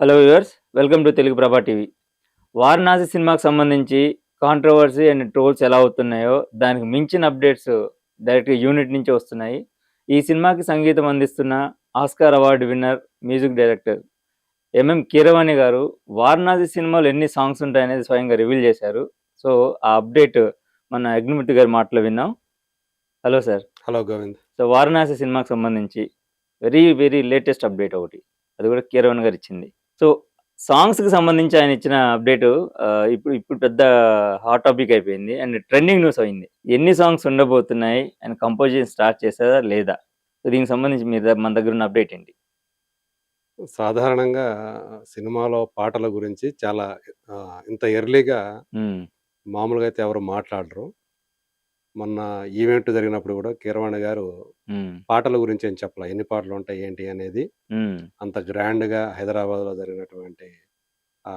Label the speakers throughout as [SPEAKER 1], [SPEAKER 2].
[SPEAKER 1] Hello viewers welcome to Telugu Prabha TV Varanasi సినిమాకి సంబంధించి controversy and trolls ఎలా అవుతున్నాయో దానికి మించిన అప్డేట్స్ డైరెక్ట్గా యూనిట్ నుంచి వస్తున్నాయి. ఈ సినిమాకి సంగీతం అందిస్తున్న Oscar award winner music director M M Keeravani గారు వారణాసి సినిమాలో ఎన్ని సాంగ్స్ ఉంటాయనేది స్వయంగా రివీల్ చేశారు. సో ఆ అప్డేట్ మన అగ్నిమిట్ గారి మాటలో విన్నాం. Hello sir
[SPEAKER 2] hello Govind
[SPEAKER 1] so Varanasi సినిమాకి సంబంధించి వెరీ వెరీ లేటెస్ట్ అప్డేట్ ఒకటి. అది కూడా కీరవన్ గారు ఇచ్చింది. సో సాంగ్స్కి సంబంధించి ఆయన ఇచ్చిన అప్డేట్ ఇప్పుడు ఇప్పుడు పెద్ద హాట్ టాపిక్ అయిపోయింది. అండ్ ట్రెండింగ్ న్యూస్ అయింది. ఎన్ని సాంగ్స్ ఉండబోతున్నాయి? ఆయన కంపోజిషన్ స్టార్ట్ చేశారా? లేదా? సో దీనికి సంబంధించి మీ దగ్గర- మన దగ్గర ఉన్న అప్డేట్ ఏంటి?
[SPEAKER 2] సాధారణంగా సినిమాలో పాటల గురించి చాలా ఇంత ఎర్లీగా
[SPEAKER 1] మ్మ్.
[SPEAKER 2] మామూలుగా అయితే ఎవరు మాట్లాడరు. మొన్న ఈవెంట్ జరిగినప్పుడు కూడా కీరవాణి గారు. పాటల గురించి ఏం చెప్పాల ఎన్ని పాటలు ఉంటాయి ఏంటి అనేది. అంత గ్రాండ్గా హైదరాబాద్లో జరిగినటువంటి ఆ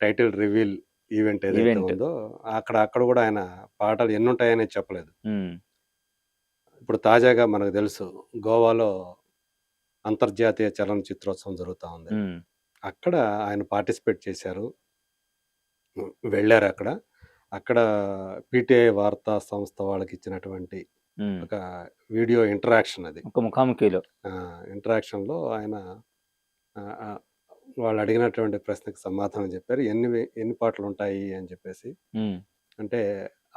[SPEAKER 2] టైటిల్ రివీల్ ఈవెంట్ ఏదైతే. ఉందో అక్కడ అక్కడ కూడా ఆయన పాటలు ఎన్ని ఉంటాయని చెప్పలేదు. ఇప్పుడు తాజాగా మనకు తెలుసు గోవాలో అంతర్జాతీయ చలనచిత్రోత్సవం జరుగుతూ ఉంది. అక్కడ ఆయన పార్టిసిపేట్ చేశారు వెళ్ళారు అక్కడ అక్కడ పీటీఐ వార్తా సంస్థ వాళ్ళకి ఇచ్చినటువంటి. ఒక వీడియో ఇంటరాక్షన్ అది
[SPEAKER 1] ఒక ముఖాముఖిలో
[SPEAKER 2] ఇంటరాక్షన్లో ఆయన వాళ్ళు అడిగినటువంటి ప్రశ్నకు సమాధానం చెప్పారు ఎన్ని ఎన్ని పాటలు ఉంటాయి అని చెప్పేసి. అంటే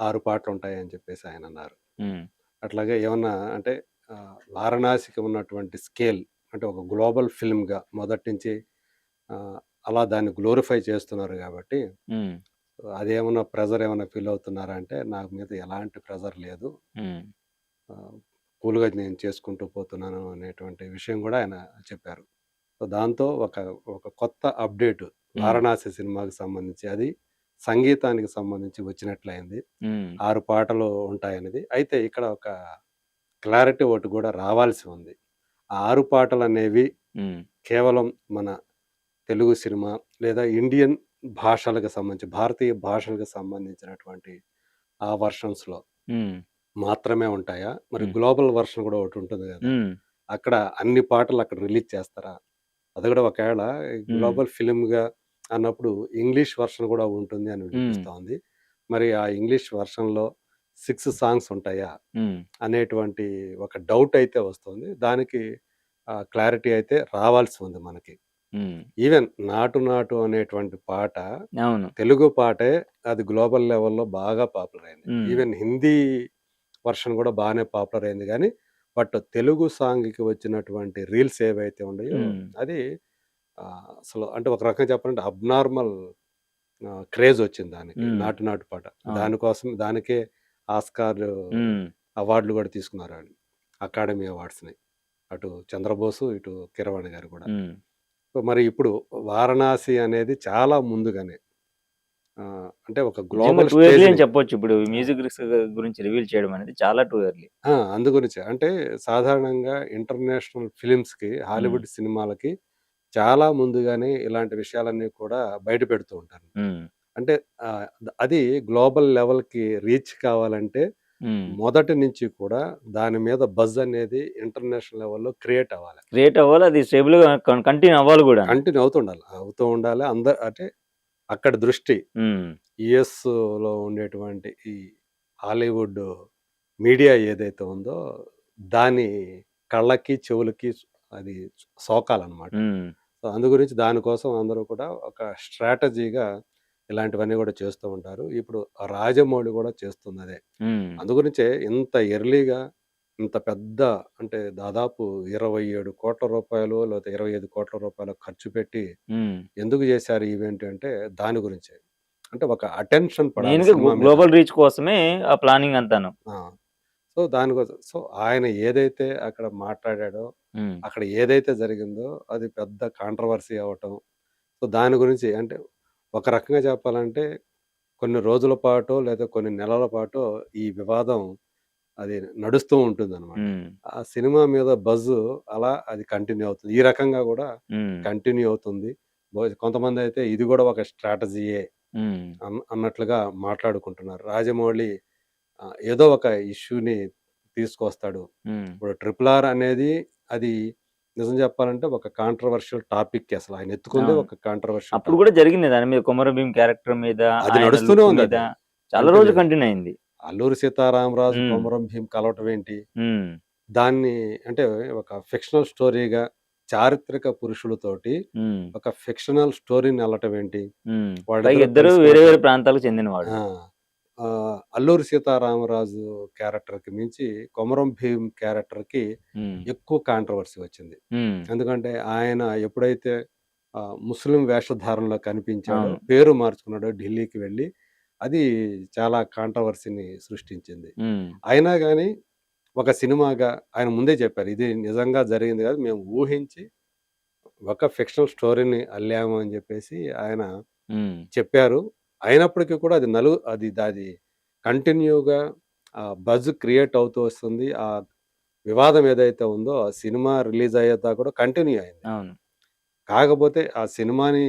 [SPEAKER 2] ఆరు పాటలు ఉంటాయి అని చెప్పేసి ఆయన అన్నారు. అట్లాగే ఏమన్నా అంటే వారణాసికి ఉన్నటువంటి స్కేల్ అంటే ఒక గ్లోబల్ ఫిల్మ్గా మొదటి నుంచి అలా దాన్ని గ్లోరిఫై చేస్తున్నారు కాబట్టి. అదేమన్నా ప్రెజర్ ఏమైనా ఫీల్ అవుతున్నారా అంటే నాకు మీద ఎలాంటి ప్రెజర్ లేదు. కూల్గా నేను చేసుకుంటూ పోతున్నాను అనేటువంటి విషయం కూడా ఆయన చెప్పారు. సో దాంతో ఒక ఒక కొత్త అప్డేట్ వారణాసి సినిమాకి సంబంధించి అది సంగీతానికి సంబంధించి వచ్చినట్లయింది. ఆరు పాటలు ఉంటాయనేది. అయితే ఇక్కడ ఒక క్లారిటీ ఒకటి కూడా రావాల్సి ఉంది. ఆ ఆరు పాటలు అనేవి. కేవలం మన తెలుగు సినిమా లేదా ఇండియన్ భాషలకు సంబంధించి భారతీయ భాషలకు సంబంధించినటువంటి ఆ వర్షన్స్లో
[SPEAKER 1] మ్మ్.
[SPEAKER 2] మాత్రమే ఉంటాయా? మరి. గ్లోబల్ వర్షన్ కూడా ఒకటి ఉంటుంది కదా. అక్కడ అన్ని పాటలు అక్కడ రిలీజ్ చేస్తారా? అది కూడా ఒకవేళ గ్లోబల్ ఫిలింగా అన్నప్పుడు ఇంగ్లీష్ వర్షన్ కూడా ఉంటుంది అని వినిపిస్తోంది. మరి ఆ ఇంగ్లీష్ వర్షన్లో సిక్స్ సాంగ్స్ ఉంటాయా. అనేటువంటి ఒక డౌట్ అయితే వస్తుంది. దానికి క్లారిటీ అయితే రావాల్సి ఉంది మనకి. ఈవెన్ నాటు నాటు అనేటువంటి పాట
[SPEAKER 1] అవును
[SPEAKER 2] తెలుగు పాటే అది గ్లోబల్ లెవెల్లో బాగా పాపులర్ అయింది. ఈవెన్ హిందీ వర్షన్ కూడా బాగానే పాపులర్ అయింది కానీ బట్ తెలుగు సాంగ్కి వచ్చినటువంటి రీల్స్ ఏవైతే ఉన్నాయో. అది అసలు అంటే ఒక రకంగా చెప్పాలంటే అబ్నార్మల్ క్రేజ్ వచ్చింది దానికి. నాటు నాటు పాట
[SPEAKER 1] అవును.
[SPEAKER 2] దానికోసం దానికే ఆస్కార్. అవార్డులు కూడా తీసుకున్నారు వాళ్ళు అకాడమీ అవార్డ్స్ని అటు చంద్రబోసు ఇటు కిరవాణి గారు కూడా. సో మరి ఇప్పుడు వారణాసి అనేది చాలా ముందుగానే అంటే ఒక గ్లోబల్
[SPEAKER 1] చెప్పొచ్చు. ఇప్పుడు మ్యూజిక్ గురించి రివీల్ చేయడం అనేది చాలా టూ ఇయర్లీ
[SPEAKER 2] అందు గురించి అంటే సాధారణంగా ఇంటర్నేషనల్ ఫిలిమ్స్కి హాలీవుడ్ సినిమాలకి చాలా ముందుగానే ఇలాంటి విషయాలన్నీ కూడా బయట పెడుతూ ఉంటారు. అంటే అది గ్లోబల్ లెవెల్కి రీచ్ కావాలంటే మొదటి నుంచి కూడా దాని మీద బజ్ అనేది ఇంటర్నేషనల్ లెవెల్లో క్రియేట్ అవ్వాలి.
[SPEAKER 1] క్రియేట్ అవ్వాలి అది స్టేబుల్గా కంటిన్యూ అవ్వాలి కూడా.
[SPEAKER 2] కంటిన్యూ అవుతుండాలి అవుతూ ఉండాలి. అందరు అంటే అక్కడ దృష్టి. యుఎస్లో ఉండేటువంటి ఈ హాలీవుడ్ మీడియా ఏదైతే ఉందో దాని కళ్ళకి చెవులకి అది సోకాలన్నమాట. సో అందు గురించి దానికోసం అందరూ కూడా ఒక స్ట్రాటజీగా ఇలాంటివన్నీ కూడా చేస్తూ ఉంటారు. ఇప్పుడు రాజమౌళి కూడా చేస్తుంది అదే
[SPEAKER 1] మ్మ్.
[SPEAKER 2] అందు గురించే ఇంత ఎర్లీగా ఇంత పెద్ద అంటే దాదాపు ఇరవై ఏడు కోట్ల రూపాయలు లేకపోతే ఇరవై ఐదు కోట్ల రూపాయలు ఖర్చు పెట్టి. ఎందుకు చేశారు ఈవెంట్ అంటే దాని గురించే. అంటే ఒక అటెన్షన్
[SPEAKER 1] గ్లోబల్ రీచ్ కోసమే ఆ ప్లానింగ్ అంతాను.
[SPEAKER 2] సో దానికోసం సో ఆయన ఏదైతే అక్కడ మాట్లాడాడో. అక్కడ ఏదైతే జరిగిందో అది పెద్ద కాంట్రవర్సీ అవ్వటం సో దాని గురించి అంటే ఒక రకంగా చెప్పాలంటే కొన్ని రోజుల పాటు లేదా కొన్ని నెలల పాటు ఈ వివాదం అది నడుస్తూ ఉంటుంది అనమాట. ఆ సినిమా మీద బజ్ అలా అది కంటిన్యూ అవుతుంది ఈ రకంగా కూడా. కంటిన్యూ అవుతుంది కొంతమంది అయితే ఇది కూడా ఒక స్ట్రాటజీయే అన్నట్లుగా మాట్లాడుకుంటున్నారు రాజమౌళి ఏదో ఒక ఇష్యూని తీసుకొస్తాడు. ఇప్పుడు ట్రిపుల్ ఆర్ అనేది అది నిజం చెప్పాలంటే ఒక కాంట్రవర్షియల్ టాపిక్ అసలు. ఆయన ఎత్తుకుందే. ఒక కాంట్రవర్షియల్
[SPEAKER 1] అప్పుడు కూడా జరిగింది. దాని మీద కుమర భీం క్యారెక్టర్ మీద
[SPEAKER 2] అది నడుస్తూనే ఉంది.
[SPEAKER 1] చాలా. రోజులు కంటిన్యూ అయింది.
[SPEAKER 2] అల్లూరి సీతారామరాజు. కొమరం భీం కలవటం ఏంటి? దాన్ని అంటే ఒక ఫిక్షనల్ స్టోరీగా చారిత్రక పురుషులతోటి ఒక ఫిక్షనల్ స్టోరీని వెళ్ళటం ఏంటి?
[SPEAKER 1] ఇద్దరు వేరే వేరే ప్రాంతాలకు చెందినవాడు
[SPEAKER 2] ఆ, ఆ, అల్లూరి సీతారామరాజు క్యారెక్టర్కి మించి కొమరం భీం క్యారెక్టర్కి
[SPEAKER 1] ఉమ్,
[SPEAKER 2] ఎక్కువ కాంట్రవర్సీ వచ్చింది. ఎందుకంటే ఆయన ఎప్పుడైతే ముస్లిం వేషధారణలో కనిపించాడో. పేరు మార్చుకున్నాడో ఢిల్లీకి వెళ్ళి అది చాలా కాంట్రవర్సీని సృష్టించింది. అయినా కానీ ఒక సినిమాగా ఆయన ముందే చెప్పారు ఇది నిజంగా జరిగింది కాదు మేము ఊహించి ఒక ఫిక్షనల్ స్టోరీని అల్లాము అని చెప్పేసి ఆయన చెప్పారు. అయినప్పటికీ కూడా అది నలు అది అది కంటిన్యూగా బజ్ క్రియేట్ అవుతూ వస్తుంది. ఆ వివాదం ఏదైతే ఉందో ఆ సినిమా రిలీజ్ అయ్యేదా కూడా కంటిన్యూ అయింది.
[SPEAKER 1] అవును.
[SPEAKER 2] కాకపోతే ఆ సినిమాని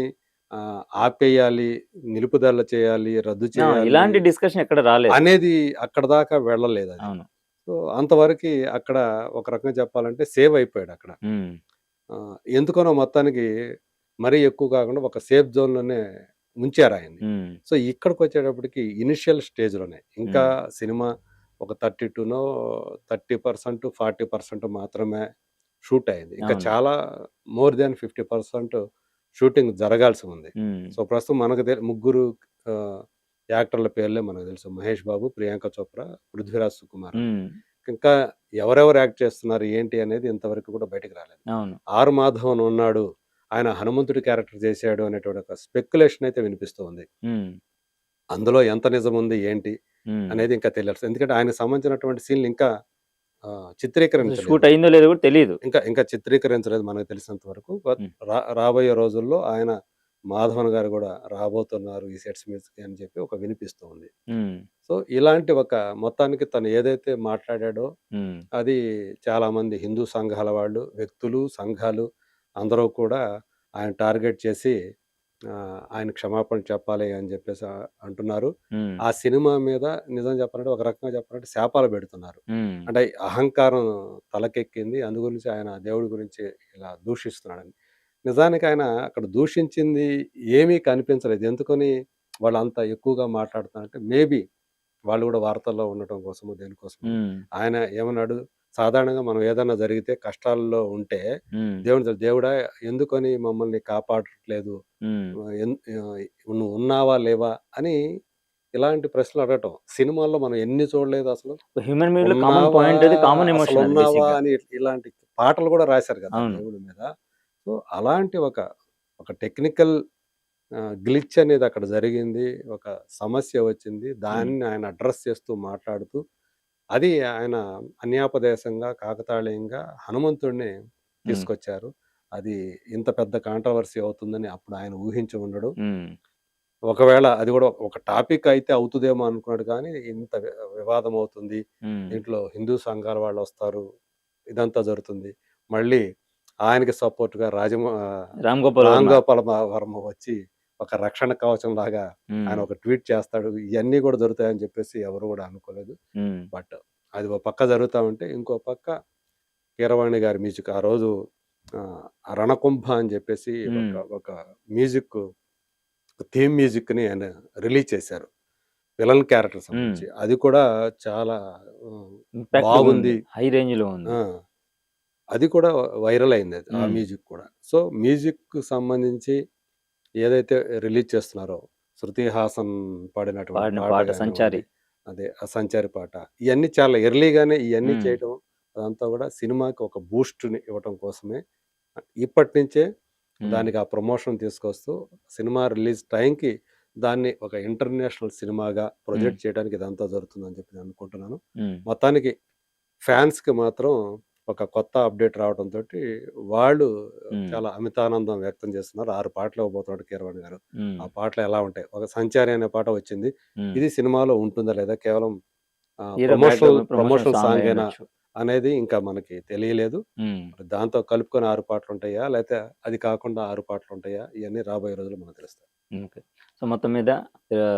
[SPEAKER 2] ఆ, ఆపేయాలి నిలుపుదల చేయాలి రద్దు
[SPEAKER 1] ఆ,
[SPEAKER 2] చేయాలి
[SPEAKER 1] ఇలాంటి డిస్కషన్ ఎక్కడ రాలేదు.
[SPEAKER 2] అనేది అక్కడ దాకా వెళ్ళలేదు అది.
[SPEAKER 1] అవును.
[SPEAKER 2] సో అంతవరకు అక్కడ ఒక రకంగా చెప్పాలంటే సేవ్ అయిపోయాడు అక్కడ.
[SPEAKER 1] ఉమ్,
[SPEAKER 2] ఆ, ఎందుకనో మొత్తానికి మరీ ఎక్కువ కాకుండా ఒక సేఫ్ జోన్లోనే ఉంచారు ఆయన్ని. సో ఇక్కడికి వచ్చేటప్పటికి ఇనిషియల్ స్టేజ్లోనే. ఇంకా సినిమా ఒక థర్టీ టూనో థర్టీ పర్సెంట్ ఫార్టీ పర్సెంట్ మాత్రమే షూట్ అయింది. ఇంకా. చాలా more than fifty percent shooting జరగాల్సి ఉంది సో ప్రస్తుతం మనకు ముగ్గురు యాక్టర్ల పేర్లే మనకు తెలుసు. మహేష్ బాబు ప్రియాంక చోప్రా పృథ్వీరాజ్ సుకుమార్ ఇంకా ఎవరెవరు యాక్ట్ చేస్తున్నారు ఏంటి అనేది ఇంతవరకు కూడా బయటకు రాలేదు. ఆర్ మాధవన్ ఉన్నాడు ఆయన హనుమంతుడి క్యారెక్టర్ చేశాడు అనేటువంటి ఒక స్పెక్యులేషన్ అయితే వినిపిస్తుంది. అందులో ఎంత నిజం ఉంది ఏంటి. అనేది ఇంకా తెలియదు ఎందుకంటే ఆయనకు సంబంధించినటువంటి సీన్లు ఇంకా చిత్రీకరించలేదు.
[SPEAKER 1] షూట్ అయిందో లేదో కూడా తెలియదు
[SPEAKER 2] ఇంకా ఇంకా చిత్రీకరించలేదు మనకు తెలిసినంత వరకు. రాబోయే రోజుల్లో ఆయన మాధవన్ గారు కూడా రాబోతున్నారు ఈ సెట్స్ మీద అని చెప్పి ఒక వినిపిస్తూ ఉంది
[SPEAKER 1] ఉమ్,
[SPEAKER 2] సో ఇలాంటి ఒక మొత్తానికి తను ఏదైతే మాట్లాడాడో అది చాలా మంది హిందూ సంఘాల వాళ్ళు వ్యక్తులు సంఘాలు అందరూ కూడా ఆయన టార్గెట్ చేసి ఆయన క్షమాపణ చెప్పాలి అని చెప్పేసి అంటున్నారు. ఆ సినిమా మీద నిజం చెప్పాలంటే ఒక రకంగా చెప్పాలంటే శాపాలు పెడుతున్నారు. అంటే అహంకారం తలకెక్కింది. అందు గురించి ఆయన దేవుడి గురించి ఇలా దూషిస్తున్నాడని. నిజానికి ఆయన అక్కడ దూషించింది ఏమీ కనిపించలేదు. ఎందుకని వాళ్ళు అంత ఎక్కువగా మాట్లాడుతున్నారంటే మేబీ వాళ్ళు కూడా వార్తల్లో ఉండటం కోసము దేనికోసం ఆయన ఏమన్నాడు? సాధారణంగా మనం ఏదైనా జరిగితే కష్టాల్లో ఉంటే
[SPEAKER 1] ఉమ్,
[SPEAKER 2] దేవుడు దేవుడా ఎందుకని మమ్మల్ని కాపాడట్లేదు? ఎన్- నువ్వు ఉన్నావా లేవా? అని ఇలాంటి ప్రశ్నలు అడగటం. సినిమాల్లో మనం ఎన్ని చూడలేదు అసలు?
[SPEAKER 1] హ్యూమన్ కామన్
[SPEAKER 2] ఉన్నావా?
[SPEAKER 1] పాయింట్ అది కామన్
[SPEAKER 2] అసలు
[SPEAKER 1] ఎమోషన్ అది
[SPEAKER 2] ఉన్నావా. అని ఇలాంటి పాటలు కూడా రాశారు కదా
[SPEAKER 1] అవును.
[SPEAKER 2] దేవుడి మీద. సో అలాంటి ఒక ఒక టెక్నికల్ గ్లిచ్ అనేది అక్కడ జరిగింది. ఒక సమస్య వచ్చింది. దాన్ని ఆయన అడ్రస్ చేస్తూ మాట్లాడుతూ అది ఆయన అన్యాపదేశంగా కాకతాళీయంగా హనుమంతుడిని తీసుకొచ్చారు. అది ఇంత పెద్ద కాంట్రవర్సీ అవుతుందని అప్పుడు ఆయన ఊహించి ఉండడు. ఒకవేళ అది కూడా ఒక టాపిక్ అయితే అవుతుందేమో అనుకున్నాడు కానీ ఇంత వి- వివాదం అవుతుంది. దీంట్లో హిందూ సంఘాల వాళ్ళు వస్తారు. ఇదంతా జరుగుతుంది. మళ్ళీ ఆయనకి సపోర్ట్గా రాజమ
[SPEAKER 1] రామ్ గోపాల్ వర్మ.
[SPEAKER 2] రామ్ గోపాల వర్మ వచ్చి ఒక రక్షణ కవచం లాగా ఆయన ఒక ట్వీట్ చేస్తాడు. ఇవన్నీ కూడా జరుగుతాయని చెప్పేసి ఎవరు కూడా అనుకోలేదు. బట్ అది ఒక పక్క జరుగుతా ఉంటే ఇంకో పక్క కీరవాణి గారి మ్యూజిక్ ఆ రోజు రణకుంభ అని చెప్పేసి. ఒక మ్యూజిక్ థీమ్ మ్యూజిక్ని ఆయన రిలీజ్ చేశారు. విలన్ క్యారెక్టర్ సంబంధించి. అది కూడా చాలా బాగుంది.
[SPEAKER 1] హై రేంజ్లో ఉంది
[SPEAKER 2] అది కూడా వైరల్ అయింది అది, ఆ. మ్యూజిక్ కూడా. సో మ్యూజిక్ సంబంధించి ఏదైతే రిలీజ్ చేస్తున్నారో శృతి హాసన్ పాడినటువంటి
[SPEAKER 1] పాడిన
[SPEAKER 2] పాట కానివ్వండి,
[SPEAKER 1] సంచారి.
[SPEAKER 2] అదే ఆ సంచారి పాట. ఇవన్నీ చాలా ఎర్లీగానే ఇవన్నీ
[SPEAKER 1] మ్మ్.
[SPEAKER 2] చేయటం అదంతా కూడా సినిమాకి ఒక బూస్ట్ని ఇవ్వటం కోసమే. ఇప్పటి నుంచే
[SPEAKER 1] ఉమ్,
[SPEAKER 2] దానికి ఆ ప్రమోషన్ తీసుకొస్తూ సినిమా రిలీజ్ టైంకి దాన్ని ఒక ఇంటర్నేషనల్ సినిమాగా ప్రొజెక్ట్ చేయడానికి ఇదంతా జరుగుతుందని చెప్పి నేను అనుకుంటున్నాను.
[SPEAKER 1] ఉమ్,
[SPEAKER 2] మొత్తానికి ఫ్యాన్స్కి మాత్రం ఒక కొత్త అప్డేట్ రావడంతో వాళ్ళు. చాలా అమితానందం వ్యక్తం చేస్తున్నారు. ఆరు పాటలు ఇవ్వబోతున్నాడు కీరవాణి గారు. ఆ పాటలు ఎలా ఉంటాయి? ఒక సంచారి అనే పాట వచ్చింది. ఇది సినిమాలో ఉంటుందా లేదా? కేవలం ప్రమోషనల్ ప్రమోషనల్ సాంగ్
[SPEAKER 1] అయి
[SPEAKER 2] అయినా. అనేది ఇంకా మనకి తెలియలేదు. దాంతో కలుపుకొని ఆరు పాటలు ఉంటాయా? లేకపోతే అది కాకుండా ఆరు పాటలు ఉంటాయా? ఇవన్నీ రాబోయే రోజులు మనకు తెలుస్తాయి.
[SPEAKER 1] ఓకే. సో, మొత్తం మీద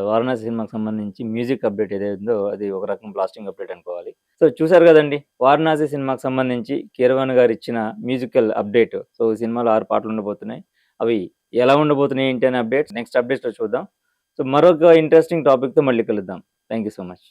[SPEAKER 1] 'వారణాసి' సినిమాకి సంబంధించి మ్యూజిక్ అప్డేట్ ఏదైతుందో అది ఒక రకం బ్లాస్టింగ్ అప్డేట్ అనుకోవాలి. సో, చూసారు కదండి 'వారణాసి' సినిమాకి సంబంధించి కీరవాణి గారు ఇచ్చిన మ్యూజికల్ అప్డేట్. సో, ఈ సినిమాలో ఆరు పాటలు ఉండబోతున్నాయి. అవి ఎలా ఉండబోతున్నాయి ఏంటి అనే అప్డేట్స్ నెక్స్ట్ అప్డేట్స్‌లో చూద్దాం. సో, మరొక ఇంట్రెస్టింగ్ టాపిక్‌తో మళ్ళీ కలుద్దాం. Thank you so much.